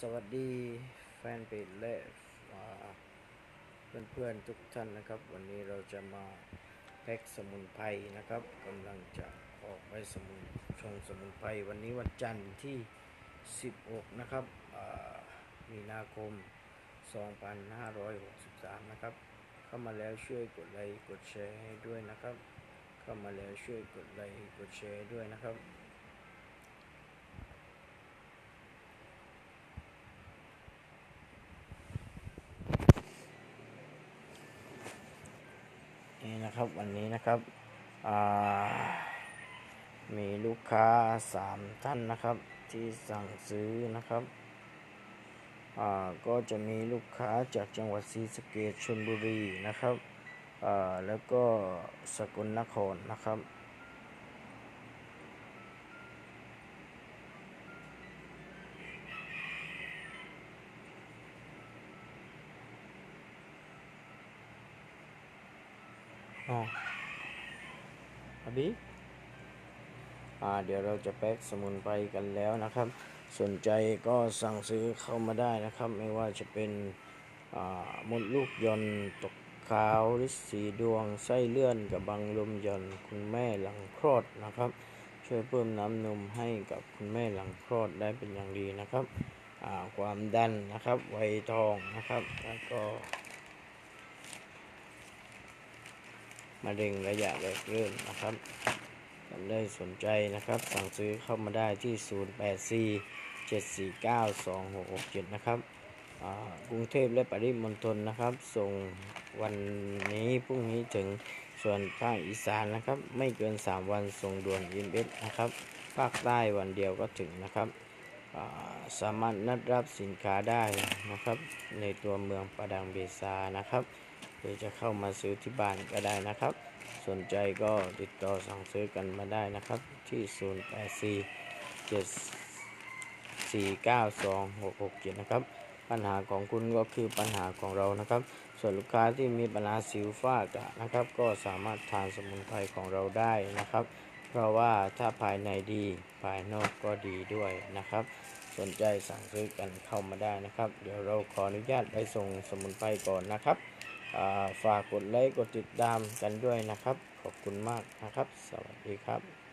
สวัสดีแฟนเพจและเพื่อนๆทุกท่านนะครับ วันนี้เราจะมาแพ็กสมุนไพรนะครับกำลังจะออกไปสมุนชงสมุนไพรวันนี้วันจันทร์ที่ 16 นะครับอ่ามีนาคม 2563 นะครับ เข้ามาแล้วช่วยกดไลค์กดแชร์ให้ด้วยนะครับ เข้ามาแล้วช่วยกดไลค์กดแชร์ด้วยนะครับ นะครับ วันนี้นะครับมีลูกค้าสามท่านนะครับ ที่สั่งซื้อนะครับก็จะมีลูกค้าจากจังหวัดศรีสะเกดชลบุรีนะครับแล้วก็สกลนครนะครับ อ๋ออบีอ่าเดี๋ยวเราจะแพ็กสมุนไพรกันแล้วนะครับ สนใจก็สั่งซื้อเข้ามาได้นะครับ ไม่ว่าจะเป็นอ่ามดลูกยนต์ตกขาวฤทธิ์สีดวงไส้เลื่อนกับบังลมยนคุณแม่หลังคลอดนะครับ ช่วยเพิ่มน้ำนมให้กับคุณแม่หลังคลอดได้เป็นอย่างดีนะครับอ่าความดันนะครับไวทองนะครับแล้วก็ มะเร็งระยะแรกเริ่มนะครับท่านได้สนใจนะครับ สั่งซื้อเข้ามาได้ที่ 084 749 2667 นะครับกรุงเทพและปริมณฑลนะครับ ส่งวันนี้พรุ่งนี้ถึงส่วนภาคอีสานนะครับ ไม่เกิน 3 วันส่งด่วนยิมเอสนะครับ ภาคใต้วันเดียวก็ถึงนะครับสามารถนัดรับสินค้าได้นะครับ ในตัวเมืองประดังเบซานะครับ หรือจะเข้ามาซื้อที่บ้านก็ได้นะครับ สนใจก็ติดต่อสั่งซื้อกันมาได้นะครับ ที่ 084 7 4 9 2 6 6 7 นะครับ ปัญหาของคุณก็คือปัญหาของเรานะครับ ส่วนลูกค้าที่มีปัญหาสิวฝ้ากระนะครับ ก็สามารถทานสมุนไพรของเราได้นะครับ เพราะว่าถ้าภายในดีภายนอกก็ดีด้วยนะครับสนใจสั่งซื้อกันเข้ามาได้นะครับ เดี๋ยวเราขออนุญาตไปส่งสมุนไพรก่อนนะครับ ฝากกดไลค์กดติดตามกันด้วยนะครับ ขอบคุณมากนะครับ สวัสดีครับ